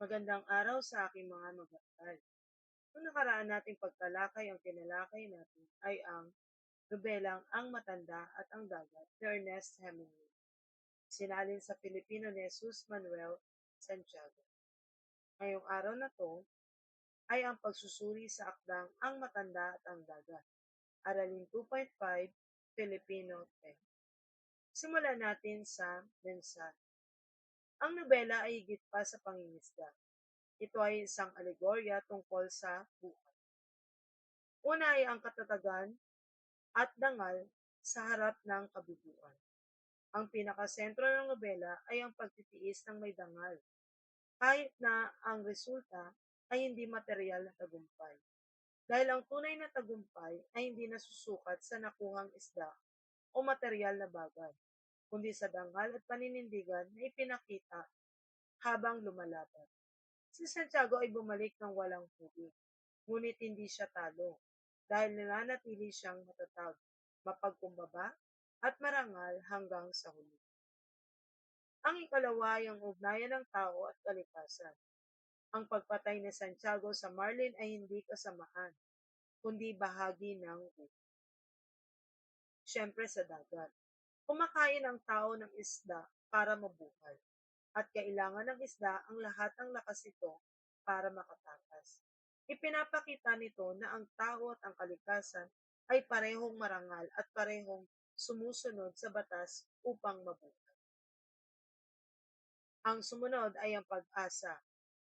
Magandang araw sa aking mga magandang. Noong nakaraan nating pagtalakay, ang tinalakay natin ay ang nobelang Ang Matanda at ang Dagat ni Ernest Hemingway. Sinalin sa Pilipino ni Jesus Manuel Santiago. Ngayong araw na to ay ang pagsusuri sa akdang Ang Matanda at ang Dagat. Aralin 2.5, Filipino 10. Simulan natin sa mensahe. Ang nobela ay higit pa sa pangingisda. Ito ay isang alegorya tungkol sa buhay. Una ay ang katatagan at dangal sa harap ng kabiguan. Ang pinakasentro ng nobela ay ang pagtitiis ng may dangal, kahit na ang resulta ay hindi material na tagumpay. Dahil ang tunay na tagumpay ay hindi nasusukat sa nakuhang isda o material na bagay, kundi sa dangal at paninindigan na ipinakita habang lumalaban. Si Santiago ay bumalik ng walang tubig, ngunit hindi siya talo dahil nananatili siyang matatag, mapagkumbaba at marangal hanggang sa huli. Ang ikalawa ay ang ugnayan ng tao at kalikasan. Ang pagpatay ni Santiago sa Marlin ay hindi kasamaan, kundi bahagi ng buhay. Siyempre sa dagat. Kumakain ang tao ng isda para mabuhay, at kailangan ng isda ang lahat ng lakas nito para makatakas. Ipinapakita nito na ang tao at ang kalikasan ay parehong marangal at parehong sumusunod sa batas upang mabuhay. Ang sumunod ay ang pag-asa.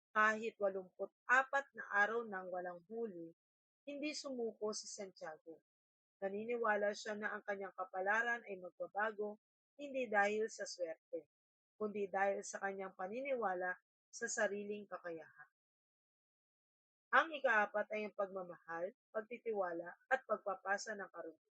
Kahit 84 na araw nang walang huli, hindi sumuko si Santiago. Naniniwala siya na ang kanyang kapalaran ay magbabago hindi dahil sa swerte, kundi dahil sa kanyang paniniwala sa sariling kakayahan. Ang ikaapat ay ang pagmamahal, pagtitiwala, at pagpapasa ng karunungan.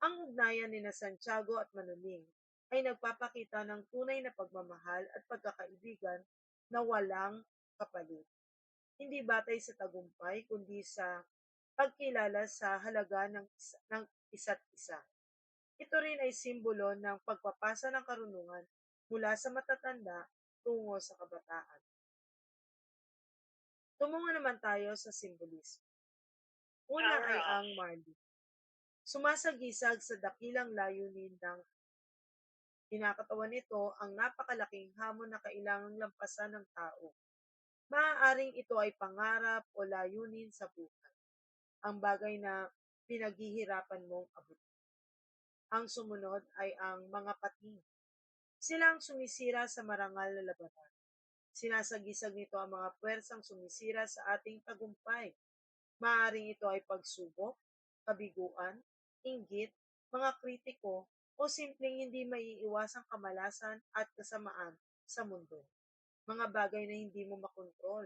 Ang ugnayan ni na Santiago at Manuling ay nagpapakita ng tunay na pagmamahal at pagkakaibigan na walang kapalit. Hindi batay sa tagumpay, kundi sa pagkilala sa halaga ng, isa, ng isa't isa. Ito rin ay simbolo ng pagpapasa ng karunungan mula sa matatanda tungo sa kabataan. Tumungo naman tayo sa simbolismo. Una ay ang Marley. Sumasagisag sa dakilang layunin ng Kinakatawan nito ang napakalaking hamon na kailangang lampasan ng tao. Maaaring ito ay pangarap o layunin sa buhay. Ang bagay na pinaghihirapan mong abutin. Ang sumunod ay ang mga pating. Sila ang sumisira sa marangal na labanan. Sinasagisag nito ang mga puwersang sumisira sa ating tagumpay. Maaaring ito ay pagsubok, kabiguan, inggit, mga kritiko, o simpleng hindi maiiwasang kamalasan at kasamaan sa mundo. Mga bagay na hindi mo makontrol.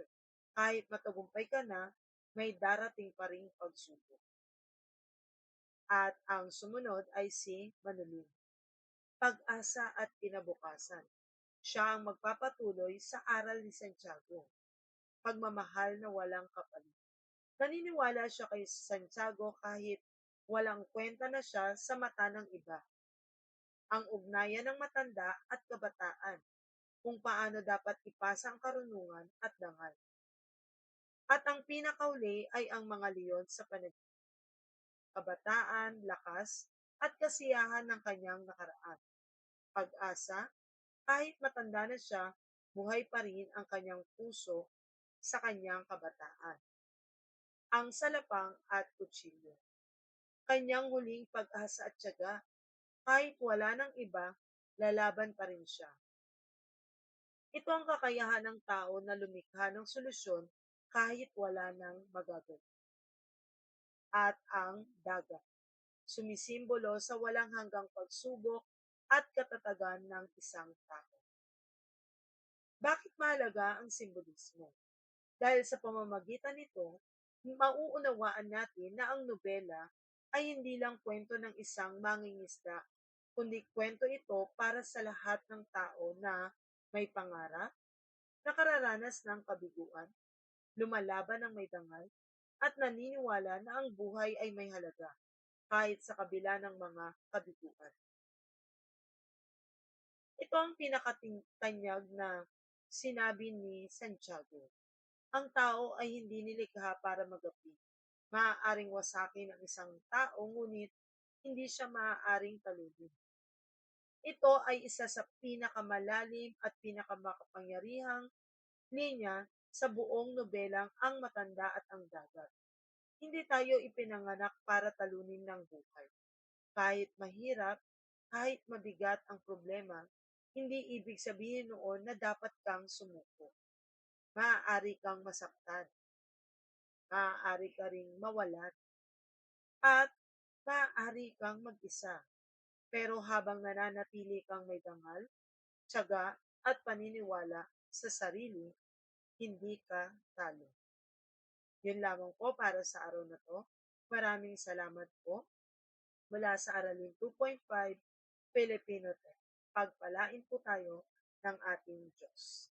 Kahit matagumpay ka na, may darating pa ring pagsubok. At ang sumunod ay si Manuling. Pag-asa at kinabukasan. Siya ang magpapatuloy sa aral ni Santiago. Pagmamahal na walang kapalit. Naniniwala siya kay Santiago kahit walang kwenta na siya sa mata ng iba ang ugnayan ng matanda at kabataan, kung paano dapat ipasa ang karunungan at dangal. At ang pinakauli ay ang mga leon sa panaginip. Kabataan, lakas, at kasiyahan ng kanyang nakaraan. Pag-asa, kahit matanda na siya, buhay pa rin ang kanyang puso sa kanyang kabataan. Ang salapang at kutsilyo. Kanyang huling pag-asa at tiyaga kahit wala ng iba, lalaban pa rin siya. Ito ang kakayahan ng tao na lumikha ng solusyon kahit wala ng magagawa. At ang dagat, sumisimbolo sa walang hanggang pagsubok at katatagan ng isang tao. Bakit mahalaga ang simbolismo? Dahil sa pamamagitan nito, mauunawaan natin na ang nobela ay hindi lang kwento ng isang mangingisda kundi kwento ito para sa lahat ng tao na may pangarap, nakararanas ng kabiguan, lumalaban ng may dangal, at naniniwala na ang buhay ay may halaga, kahit sa kabila ng mga kabiguan. Ito ang pinakatanyag na sinabi ni Santiago, ang tao ay hindi nilikha para magapi. Maaaring wasakin ang isang tao ngunit hindi siya maaaring taludin. Ito ay isa sa pinakamalalim at pinakamakapangyarihang linya sa buong nobelang Ang Matanda at ang Dagat. Hindi tayo ipinanganak para talunin ng buhay. Kahit mahirap, kahit mabigat ang problema, hindi ibig sabihin noon na dapat kang sumuko. Maaari kang masaktan. Maaari ka ring mawalan. At maaari kang mag-isa. Pero habang nananatili kang may dangal, tiyaga at paniniwala sa sarili, hindi ka talo. Yun lamang po para sa araw na to. Maraming salamat po. Mula sa Aralin 2.5 Filipino Tech. Pagpalain po tayo ng ating Diyos.